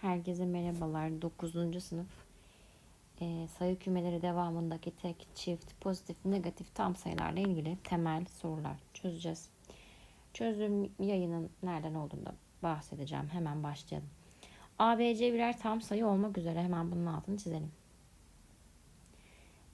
Herkese merhabalar. 9. sınıf Ee, sayı kümeleri devamındaki tek, çift, pozitif, negatif tam sayılarla ilgili temel sorular çözeceğiz. Çözüm yayının nereden olduğunu bahsedeceğim. Hemen başlayalım. A, B, C birer tam sayı olmak üzere hemen bunun altını çizelim.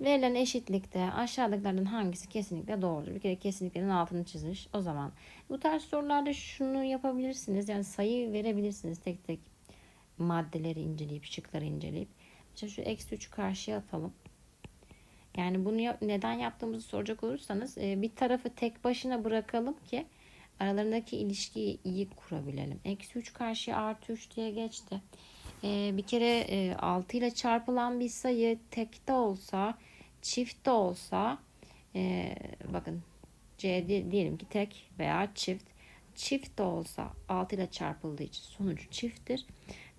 Verilen eşitlikte aşağıdakilerden hangisi kesinlikle doğrudur? Bir kere kesinliklerin altını çizmiş. O zaman bu tarz sorularda şunu yapabilirsiniz. Yani sayı verebilirsiniz tek tek maddeleri inceleyip, şıkları inceleyip. Mesela şu eksi 3'ü karşıya atalım. Yani bunu neden yaptığımızı soracak olursanız e, bir tarafı tek başına bırakalım ki aralarındaki ilişkiyi iyi kurabilelim. Eksi 3 karşıya artı 3 diye geçti. E, bir kere e, 6 ile çarpılan bir sayı tek de olsa çift de olsa e, bakın C di- diyelim ki tek veya çift çift de olsa 6 ile çarpıldığı için sonuç çifttir.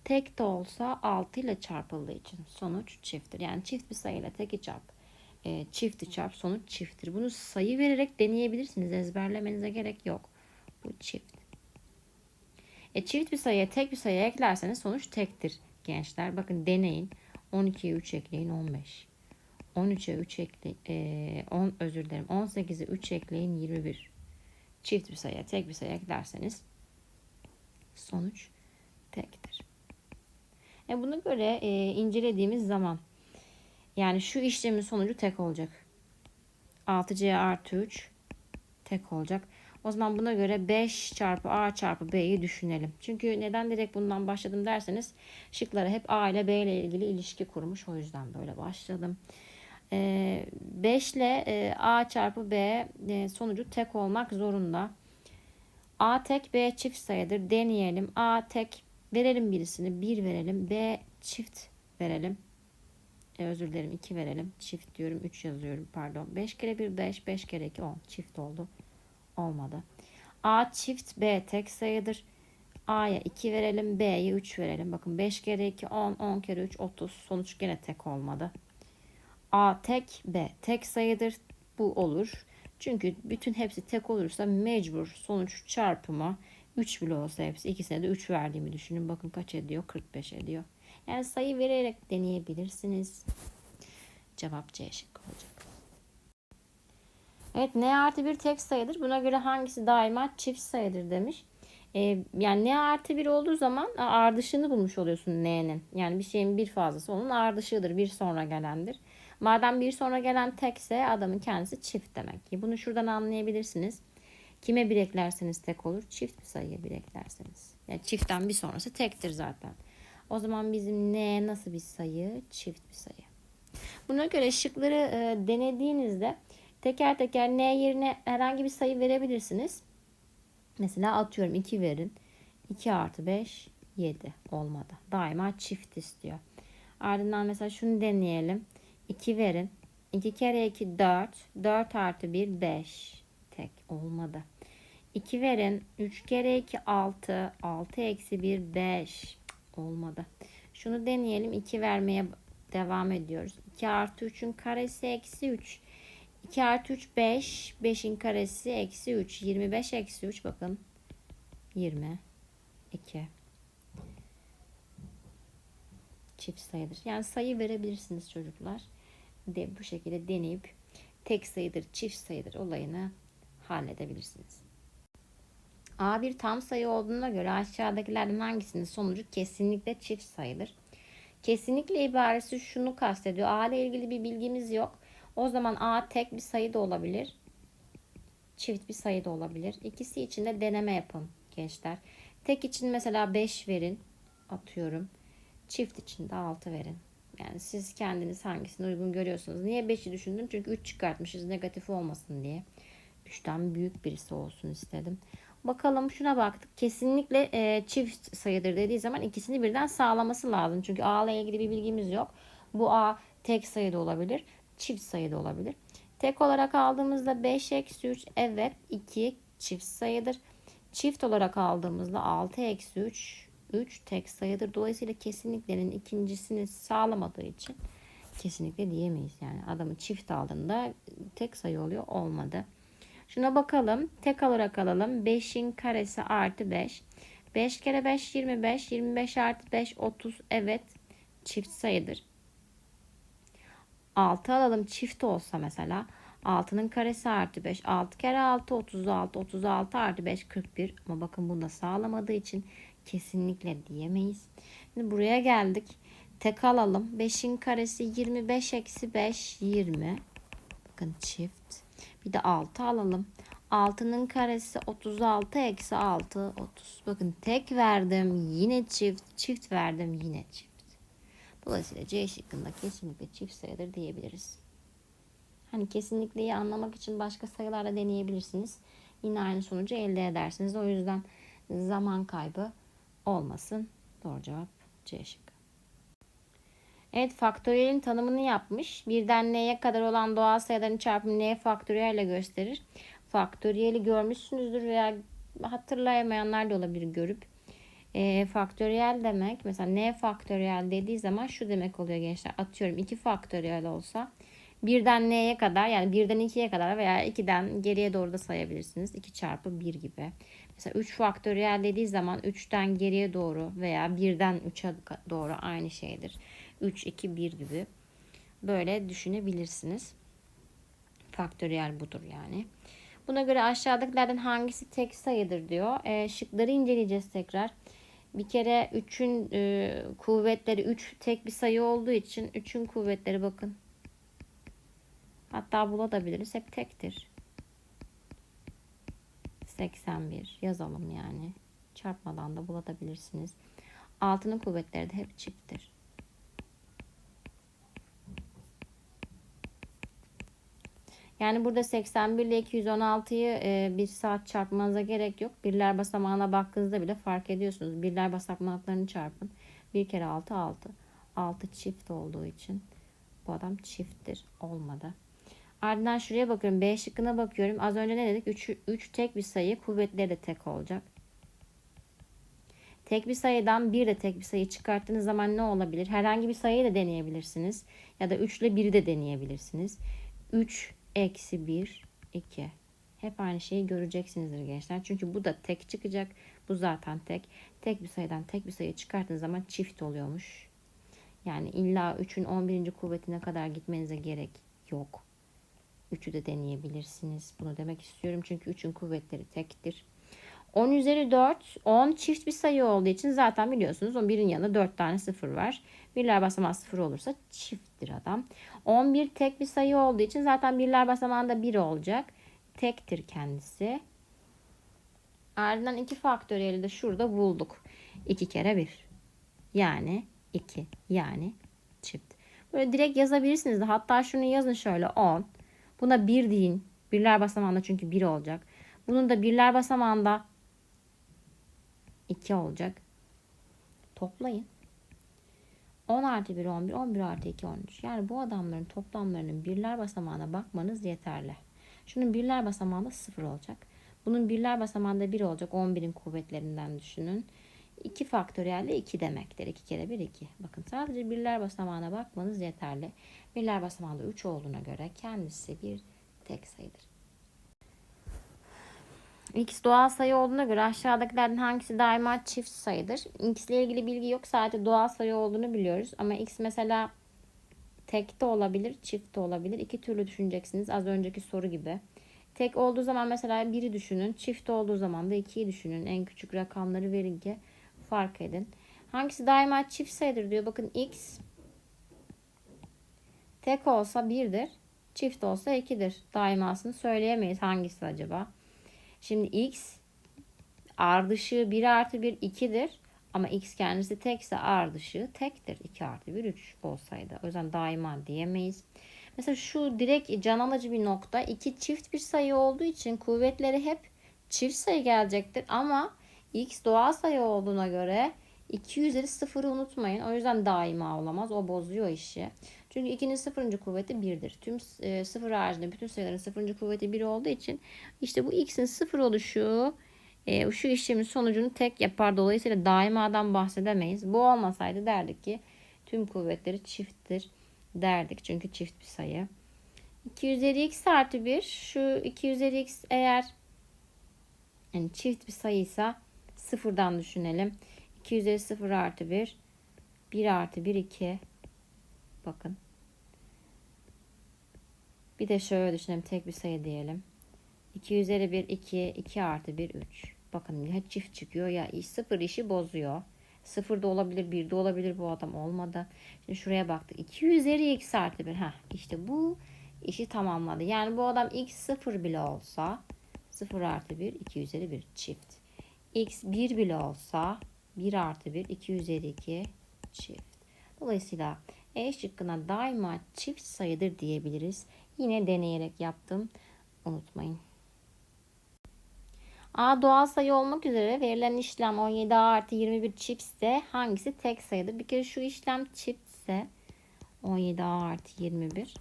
Tek de olsa 6 ile çarpıldığı için sonuç çifttir. Yani çift bir sayıyla teki çarp, e, çifti çarp sonuç çifttir. Bunu sayı vererek deneyebilirsiniz. Ezberlemenize gerek yok. Bu çift. E, çift bir sayıya tek bir sayı eklerseniz sonuç tektir gençler. Bakın deneyin. 12'ye 3 ekleyin 15. 13'e 3 ekleyin. E, 10 özür dilerim. 18'e 3 ekleyin 21. Çift bir sayıya tek bir sayı eklerseniz sonuç tektir. E buna göre e, incelediğimiz zaman yani şu işlemin sonucu tek olacak. 6C artı 3 tek olacak. O zaman buna göre 5 çarpı A çarpı B'yi düşünelim. Çünkü neden direkt bundan başladım derseniz şıkları hep A ile B ile ilgili ilişki kurmuş. O yüzden böyle başladım. E, 5 ile e, A çarpı B e, sonucu tek olmak zorunda. A tek B çift sayıdır. Deneyelim. A tek verelim birisini. 1 verelim. B çift verelim. E, özür dilerim 2 verelim. Çift diyorum 3 yazıyorum pardon. 5 kere 1 5 5 kere 2 10 çift oldu. Olmadı. A çift B tek sayıdır. A'ya 2 verelim. B'ye 3 verelim. Bakın 5 kere 2 10 10 kere 3 30 sonuç gene tek olmadı. A tek B tek sayıdır. Bu olur. Çünkü bütün hepsi tek olursa mecbur sonuç çarpımı 3 bile olsa hepsi ikisine de 3 verdiğimi düşünün. Bakın kaç ediyor? 45 ediyor. Yani sayı vererek deneyebilirsiniz. Cevap C şıkkı olacak. Evet n artı bir tek sayıdır. Buna göre hangisi daima çift sayıdır demiş. Ee, yani n artı bir olduğu zaman ardışını bulmuş oluyorsun n'nin. Yani bir şeyin bir fazlası onun ardışıdır. Bir sonra gelendir. Madem bir sonra gelen tekse adamın kendisi çift demek ki. Bunu şuradan anlayabilirsiniz. Kime bir eklerseniz tek olur. Çift bir sayıya bir eklerseniz. Yani çiftten bir sonrası tektir zaten. O zaman bizim ne nasıl bir sayı? Çift bir sayı. Buna göre şıkları e, denediğinizde teker teker n yerine herhangi bir sayı verebilirsiniz. Mesela atıyorum 2 verin. 2 artı 5 7 olmadı. Daima çift istiyor. Ardından mesela şunu deneyelim. 2 verin. 2 kere 2 4. 4 artı 1 5. Tek olmadı. 2 verin. 3 kere 2 6. 6 eksi 1 5. Olmadı. Şunu deneyelim. 2 vermeye devam ediyoruz. 2 artı 3'ün karesi eksi 3. 2 artı 3 5. 5'in karesi eksi 3. 25 eksi 3 bakın. 20. 2. Çift sayıdır. Yani sayı verebilirsiniz çocuklar. De bu şekilde deneyip tek sayıdır, çift sayıdır olayını halledebilirsiniz. A bir tam sayı olduğuna göre aşağıdakilerden hangisinin sonucu kesinlikle çift sayıdır? Kesinlikle ibaresi şunu kastediyor. A ile ilgili bir bilgimiz yok. O zaman A tek bir sayı da olabilir. Çift bir sayı da olabilir. İkisi için de deneme yapın gençler. Tek için mesela 5 verin. Atıyorum. Çift için de 6 verin. Yani siz kendiniz hangisini uygun görüyorsunuz. Niye 5'i düşündüm? Çünkü 3 çıkartmışız negatif olmasın diye. 3'ten büyük birisi olsun istedim. Bakalım şuna baktık. Kesinlikle e, çift sayıdır dediği zaman ikisini birden sağlaması lazım. Çünkü A ile ilgili bir bilgimiz yok. Bu A tek sayıda olabilir. Çift sayıda olabilir. Tek olarak aldığımızda 5 eksi 3 evet 2 çift sayıdır. Çift olarak aldığımızda 6 eksi 3 3 tek sayıdır. Dolayısıyla kesinliklerin ikincisini sağlamadığı için kesinlikle diyemeyiz. Yani adamı çift aldığında tek sayı oluyor olmadı. Şuna bakalım. Tek olarak alalım. 5'in karesi artı 5. 5 kere 5 25. 25 artı 5 30. Evet çift sayıdır. 6 alalım çift olsa mesela. 6'nın karesi artı 5. 6 kere 6 36. 36 artı 5 41. Ama bakın bunu da sağlamadığı için kesinlikle diyemeyiz. Şimdi buraya geldik. Tek alalım. 5'in karesi 25 eksi 5 20. Bakın çift. Bir de 6 alalım. 6'nın karesi 36 eksi 6 30. Bakın tek verdim yine çift. Çift verdim yine çift. Dolayısıyla C şıkkında kesinlikle çift sayıdır diyebiliriz. Hani kesinlikleyi anlamak için başka sayılarla deneyebilirsiniz. Yine aynı sonucu elde edersiniz. O yüzden zaman kaybı olmasın. Doğru cevap C şıkkı. Evet faktöriyelin tanımını yapmış. Birden n'ye kadar olan doğal sayıların çarpımı n faktöriyelle gösterir. Faktöriyeli görmüşsünüzdür veya hatırlayamayanlar da olabilir görüp. E, faktöriyel demek mesela n faktöriyel dediği zaman şu demek oluyor gençler. Atıyorum 2 faktöriyel olsa birden n'ye kadar yani birden 2'ye kadar veya 2'den geriye doğru da sayabilirsiniz. 2 çarpı 1 gibi. Mesela 3 faktöriyel dediği zaman 3'ten geriye doğru veya 1'den 3'e doğru aynı şeydir. 3, 2, 1 gibi. Böyle düşünebilirsiniz. Faktöriyel budur yani. Buna göre aşağıdakilerden hangisi tek sayıdır diyor. E, şıkları inceleyeceğiz tekrar. Bir kere 3'ün e, kuvvetleri 3 tek bir sayı olduğu için 3'ün kuvvetleri bakın. Hatta bulabiliriz. Hep tektir. 81 yazalım yani. Çarpmadan da bulabilirsiniz. Altının kuvvetleri de hep çifttir. Yani burada 81 ile 216'yı e, bir saat çarpmanıza gerek yok. Birler basamağına baktığınızda bile fark ediyorsunuz. Birler basamaklarını çarpın. 1 kere 6 6. 6 çift olduğu için bu adam çifttir. Olmadı. Ardından şuraya bakıyorum. B şıkkına bakıyorum. Az önce ne dedik? 3, 3 tek bir sayı. Kuvvetleri de tek olacak. Tek bir sayıdan bir de tek bir sayı çıkarttığınız zaman ne olabilir? Herhangi bir sayıyı da deneyebilirsiniz. Ya da 3 ile 1'i de deneyebilirsiniz. 3 eksi 1 2. Hep aynı şeyi göreceksinizdir gençler. Çünkü bu da tek çıkacak. Bu zaten tek. Tek bir sayıdan tek bir sayı çıkarttığınız zaman çift oluyormuş. Yani illa 3'ün 11. kuvvetine kadar gitmenize gerek yok. 3'ü de deneyebilirsiniz. Bunu demek istiyorum. Çünkü 3'ün kuvvetleri tektir. 10 üzeri 4. 10 çift bir sayı olduğu için zaten biliyorsunuz 11'in yanında 4 tane sıfır var. Birler basamağı sıfır olursa çifttir adam. 11 tek bir sayı olduğu için zaten birler basamağında 1 olacak. Tektir kendisi. Ardından 2 faktöriyeli de şurada bulduk. 2 kere 1. Yani 2. Yani çift. Böyle direkt yazabilirsiniz de hatta şunu yazın şöyle 10. Buna 1 deyin. Birler basamağında çünkü 1 olacak. Bunun da birler basamağında 2 olacak. Toplayın. 10 artı 1 11, 11 artı 2 13. Yani bu adamların toplamlarının birler basamağına bakmanız yeterli. Şunun birler basamağında 0 olacak. Bunun birler basamağında 1 olacak. 11'in kuvvetlerinden düşünün. 2 faktöriyelde 2 demektir. 2 kere 1 2. Bakın sadece birler basamağına bakmanız yeterli. Birler basamağında 3 olduğuna göre kendisi bir tek sayıdır. X doğal sayı olduğuna göre aşağıdakilerden hangisi daima çift sayıdır? X ile ilgili bilgi yok. Sadece doğal sayı olduğunu biliyoruz. Ama X mesela tek de olabilir, çift de olabilir. İki türlü düşüneceksiniz. Az önceki soru gibi. Tek olduğu zaman mesela biri düşünün. Çift olduğu zaman da ikiyi düşünün. En küçük rakamları verin ki fark edin. Hangisi daima çift sayıdır diyor. Bakın X tek olsa birdir. Çift olsa ikidir. Daimasını söyleyemeyiz. Hangisi acaba? Şimdi x ardışığı 1 artı 1 2'dir. Ama x kendisi tekse ardışığı tektir. 2 artı 1 3 olsaydı. O yüzden daima diyemeyiz. Mesela şu direkt can alıcı bir nokta. 2 çift bir sayı olduğu için kuvvetleri hep çift sayı gelecektir. Ama x doğal sayı olduğuna göre 2 üzeri 0'ı unutmayın. O yüzden daima olamaz. O bozuyor işi. Çünkü 2'nin sıfırıncı kuvveti 1'dir. Tüm e, sıfır haricinde bütün sayıların sıfırıncı kuvveti 1 olduğu için işte bu x'in sıfır oluşu e, şu işlemin sonucunu tek yapar. Dolayısıyla daimadan bahsedemeyiz. Bu olmasaydı derdik ki tüm kuvvetleri çifttir derdik. Çünkü çift bir sayı. 2 üzeri x artı 1 şu 2 üzeri x eğer yani çift bir sayıysa Sıfırdan düşünelim. 2 üzeri 0 artı 1. 1 artı 1 2. Bakın. Bir de şöyle düşünelim. Tek bir sayı diyelim. 2 üzeri 1 2. 2 artı 1 3. Bakın ya çift çıkıyor ya sıfır işi bozuyor. Sıfır da olabilir, bir de olabilir bu adam olmadı. Şimdi şuraya baktık. 2 üzeri x artı 1. Heh, işte bu işi tamamladı. Yani bu adam x sıfır bile olsa 0 artı 1 2 üzeri 1 çift. x 1 bile olsa 1 artı 1 2 üzeri 2 çift. Dolayısıyla E şıkkına daima çift sayıdır diyebiliriz. Yine deneyerek yaptım. Unutmayın. A doğal sayı olmak üzere verilen işlem 17A artı 21 çiftse hangisi tek sayıdır? Bir kere şu işlem çiftse 17A artı 21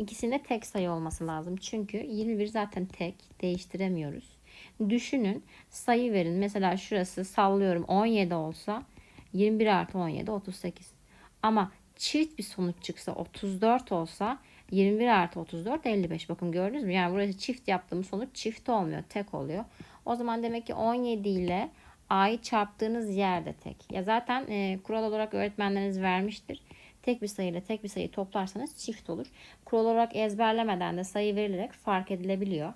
İkisinde tek sayı olması lazım. Çünkü 21 zaten tek. Değiştiremiyoruz. Düşünün sayı verin. Mesela şurası sallıyorum 17 olsa 21 artı 17 38. Ama çift bir sonuç çıksa 34 olsa 21 artı 34 55. Bakın gördünüz mü? Yani burası çift yaptığımız sonuç çift olmuyor. Tek oluyor. O zaman demek ki 17 ile A'yı çarptığınız yerde tek. Ya zaten e, kural olarak öğretmenleriniz vermiştir. Tek bir sayıyla tek bir sayı toplarsanız çift olur. Kural olarak ezberlemeden de sayı verilerek fark edilebiliyor.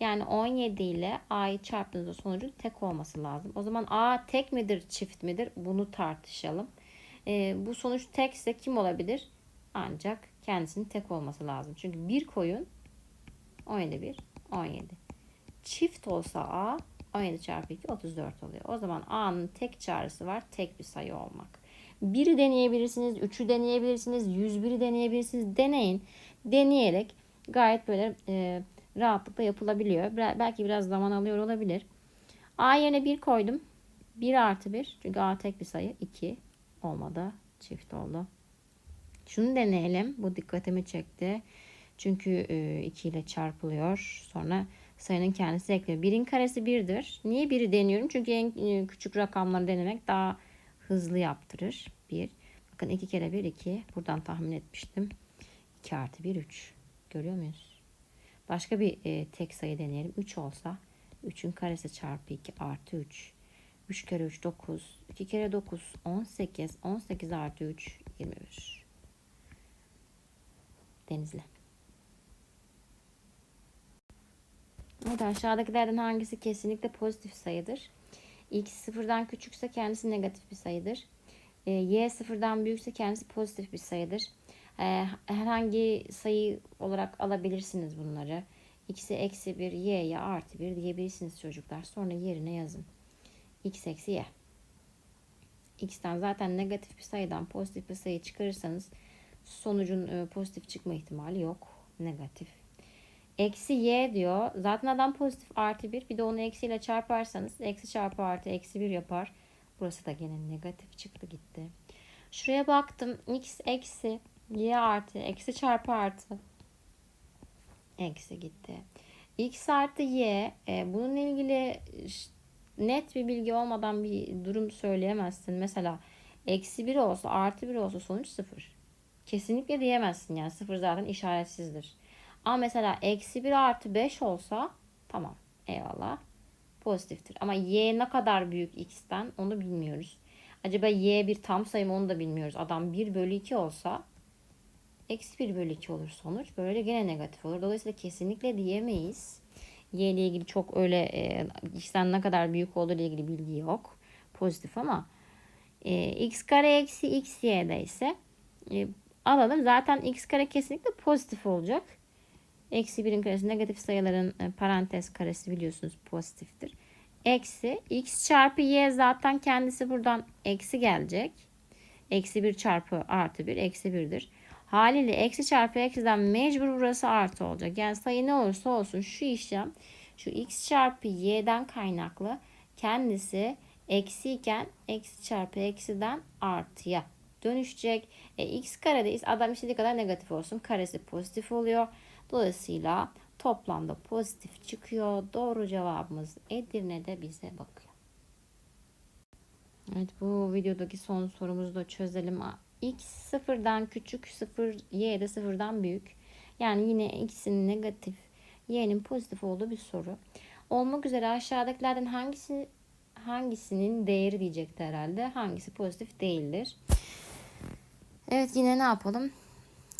Yani 17 ile A'yı çarptığınızda sonucun tek olması lazım. O zaman A tek midir çift midir bunu tartışalım. E, bu sonuç tekse kim olabilir? Ancak kendisinin tek olması lazım. Çünkü bir koyun 17 bir 17. Çift olsa A 17 çarpı 2 34 oluyor. O zaman A'nın tek çağrısı var. Tek bir sayı olmak. Biri deneyebilirsiniz, üçü deneyebilirsiniz, 101'i deneyebilirsiniz. Deneyin. Deneyerek gayet böyle e, rahatlıkla yapılabiliyor. Belki biraz zaman alıyor olabilir. A yerine 1 koydum. 1 artı 1. Çünkü A tek bir sayı. 2 olmadı. Çift oldu. Şunu deneyelim. Bu dikkatimi çekti. Çünkü 2 ile çarpılıyor. Sonra sayının kendisi ekliyor. 1'in karesi 1'dir. Niye 1'i deniyorum? Çünkü en küçük rakamları denemek daha hızlı yaptırır. 1. Bakın 2 kere 1 2. Buradan tahmin etmiştim. 2 artı 1 3. Görüyor muyuz? Başka bir e, tek sayı deneyelim. 3 olsa 3'ün karesi çarpı 2 artı 3. 3 kere 3 9. 2 kere 9 18. 18 artı 3 21. Denizli. Evet aşağıdakilerden hangisi kesinlikle pozitif sayıdır? X sıfırdan küçükse kendisi negatif bir sayıdır. E, y sıfırdan büyükse kendisi pozitif bir sayıdır. E, herhangi sayı olarak alabilirsiniz bunları. X'e eksi 1, y'ye artı 1 diyebilirsiniz çocuklar. Sonra yerine yazın. X eksi y. X'ten zaten negatif bir sayıdan pozitif bir sayı çıkarırsanız sonucun e, pozitif çıkma ihtimali yok. Negatif. Eksi y diyor. Zaten adam pozitif artı 1. Bir de onu eksiyle çarparsanız eksi çarpı artı eksi 1 yapar. Burası da gene negatif çıktı gitti. Şuraya baktım. x eksi y artı eksi çarpı artı eksi gitti. x artı y e, bununla ilgili net bir bilgi olmadan bir durum söyleyemezsin. Mesela eksi 1 olsa artı 1 olsa sonuç 0. Kesinlikle diyemezsin yani 0 zaten işaretsizdir. Ama mesela eksi 1 artı 5 olsa tamam eyvallah pozitiftir. Ama y ne kadar büyük x'ten onu bilmiyoruz. Acaba y bir tam sayı mı onu da bilmiyoruz. Adam 1 bölü 2 olsa eksi 1 bölü 2 olur sonuç. Böyle gene negatif olur. Dolayısıyla kesinlikle diyemeyiz. Y ile ilgili çok öyle e, x'ten ne kadar büyük olduğu ile ilgili bilgi yok. Pozitif ama e, x kare eksi x y'de ise e, alalım. Zaten x kare kesinlikle pozitif olacak. Eksi 1'in karesi negatif sayıların e, parantez karesi biliyorsunuz pozitiftir. Eksi x çarpı y zaten kendisi buradan eksi gelecek. Eksi 1 çarpı artı 1 eksi 1'dir. Haliyle eksi çarpı eksiden mecbur burası artı olacak. Yani sayı ne olursa olsun şu işlem şu x çarpı y'den kaynaklı kendisi eksi iken eksi çarpı eksiden artıya dönüşecek. E, x karedeyiz. Adam istediği kadar negatif olsun. Karesi pozitif oluyor. Dolayısıyla toplamda pozitif çıkıyor. Doğru cevabımız Edirne'de bize bakıyor. Evet bu videodaki son sorumuzu da çözelim. X sıfırdan küçük, sıfır Y de sıfırdan büyük. Yani yine X'in negatif, Y'nin pozitif olduğu bir soru. olmak üzere aşağıdakilerden hangisi hangisinin değeri diyecekti herhalde. Hangisi pozitif değildir. Evet yine ne yapalım?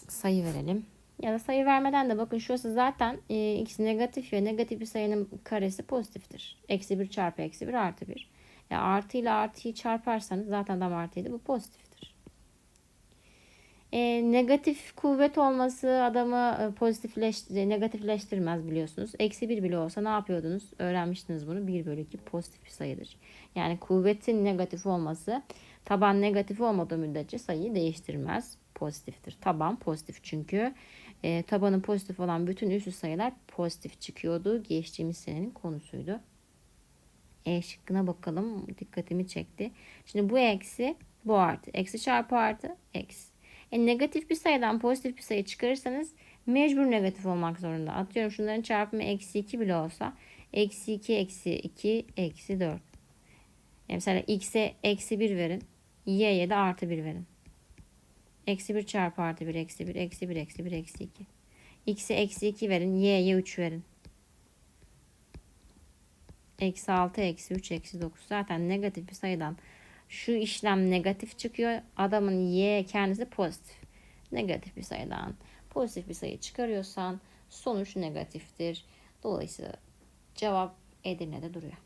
Sayı verelim. Ya da sayı vermeden de bakın şurası zaten e, ikisi negatif ya negatif bir sayının karesi pozitiftir. Eksi 1 çarpı eksi 1 artı 1. Ya artı ile artıyı çarparsanız zaten adam artıydı bu pozitiftir. E, negatif kuvvet olması adamı e, pozitifleş, negatifleştirmez biliyorsunuz. Eksi 1 bile olsa ne yapıyordunuz? Öğrenmiştiniz bunu. 1 bölü 2 pozitif bir sayıdır. Yani kuvvetin negatif olması taban negatif olmadığı müddetçe sayıyı değiştirmez. Pozitiftir. Taban pozitif çünkü. E, tabanı pozitif olan bütün üstü sayılar pozitif çıkıyordu. Geçtiğimiz senenin konusuydu. E şıkkına bakalım. Dikkatimi çekti. Şimdi bu eksi, bu artı. Eksi çarpı artı, eksi. E, negatif bir sayıdan pozitif bir sayı çıkarırsanız mecbur negatif olmak zorunda. Atıyorum şunların çarpımı eksi 2 bile olsa. Eksi 2, eksi 2, eksi 4. E, mesela x'e eksi 1 verin. y'ye de artı 1 verin. Eksi 1 çarpı artı 1, eksi 1, eksi 1, eksi 1, eksi 2. x'e eksi 2 verin. y'ye 3 verin. Eksi 6, eksi 3, eksi 9. Zaten negatif bir sayıdan şu işlem negatif çıkıyor. Adamın y kendisi pozitif. Negatif bir sayıdan pozitif bir sayı çıkarıyorsan sonuç negatiftir. Dolayısıyla cevap Edirne'de duruyor.